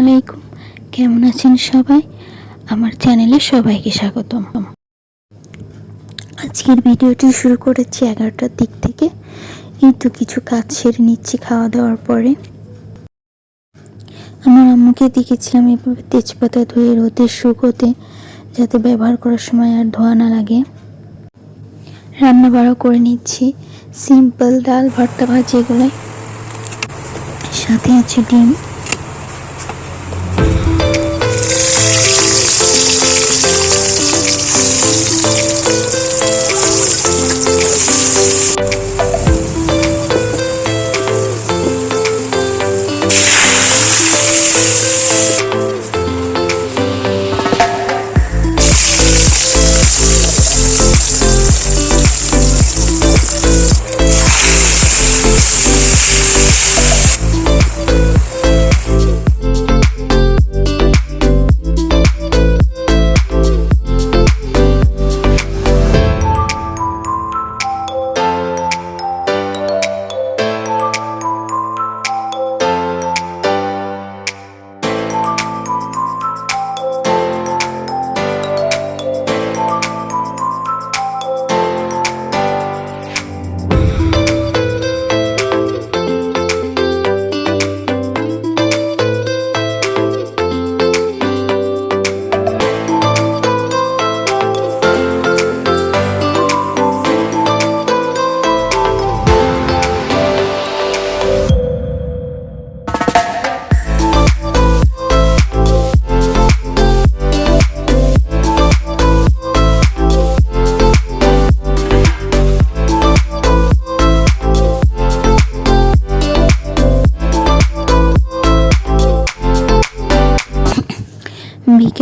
আলাইকুম কেমন আছেন সবাই? আমার চ্যানেলে সবাইকে স্বাগতম। আজকের ভিডিওটি শুরু করেছি এগারোটার দিক থেকে। এই তো কিছু কাজ সেরে নিচ্ছি খাওয়া দাওয়ার পরে। আমার আম্মুকে দেখেছিলাম এভাবে তেজপাতা ধুয়ে রোদে শুকোতে, যাতে ব্যবহার করার সময় আর ধোয়া না লাগে। রান্না বাড়া করে নিচ্ছি। সিম্পল ডাল, ভর্তা ভাজি এগুলোই। সাথে আছে ডিম।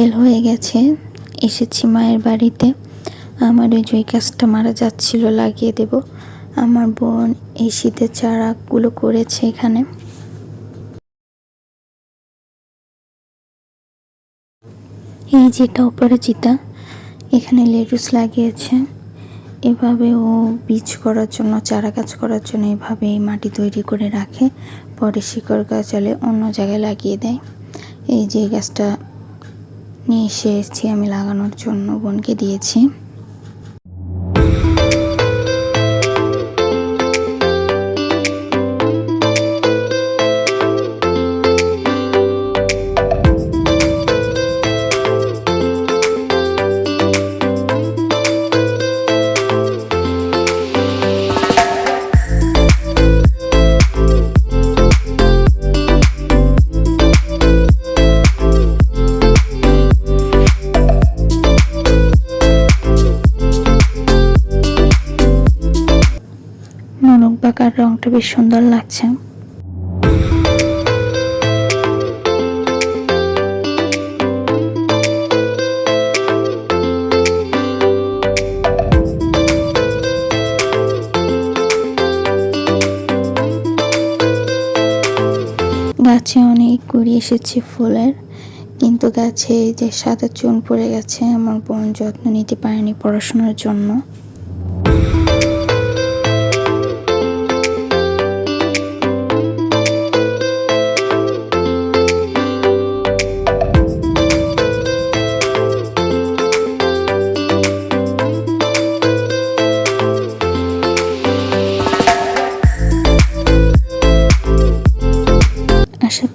বিকেল হয়ে গেছে। এসেছি মায়ের বাড়িতে। আমার ওই জয় গাছটা মারা যাচ্ছিল, লাগিয়ে দেব। আমার বোন এই শীতের চারাগুলো করেছে এখানে। এই যেটা অপরাজিতা, এখানে লেটুস লাগিয়েছে। এভাবে ও বীজ করার জন্য, চারা গাছ করার জন্য এভাবে মাটি তৈরি করে রাখে। পরে শিকড় গাছালে অন্য জায়গায় লাগিয়ে দেয়। এই যে গাছটা নিয়ে এসে এসেছি আমি লাগানোর জন্য বোনকে দিয়েছি। রংটা বেশ সুন্দর লাগছে। গাছে অনেক কুড়ি এসেছে ফুলের, কিন্তু গাছে যে সাদা চুন পড়ে গেছে, আমার বোন যত্ন নিতে পারেনি পড়াশোনার জন্য।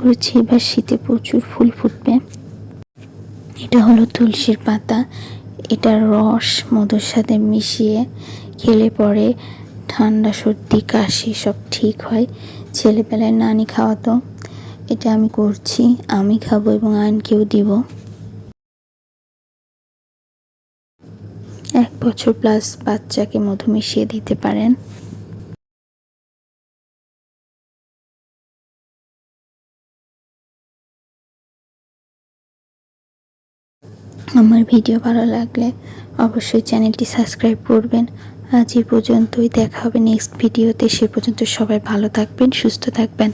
করছি, এবার শীতে প্রচুর ফুল ফুটবে। এটা হলো তুলসীর পাতা। এটার রস, মধুর সাথে মিশিয়ে খেলে পরে ঠান্ডা, সর্দি, কাশি সব ঠিক হয়। ছেলেবেলায় নানি খাওয়াতো। এটা আমি করছি, আমি খাব এবং আইনকেও দিব। এক বছর প্লাস বাচ্চাকে মধু মিশিয়ে দিতে পারেন। আমার ভিডিও ভালো লাগলে অবশ্যই চ্যানেলটি সাবস্ক্রাইব করবেন। আজ এই পর্যন্তই। দেখা হবে নেক্সট ভিডিওতে। সে পর্যন্ত সবাই ভালো থাকবেন, সুস্থ থাকবেন।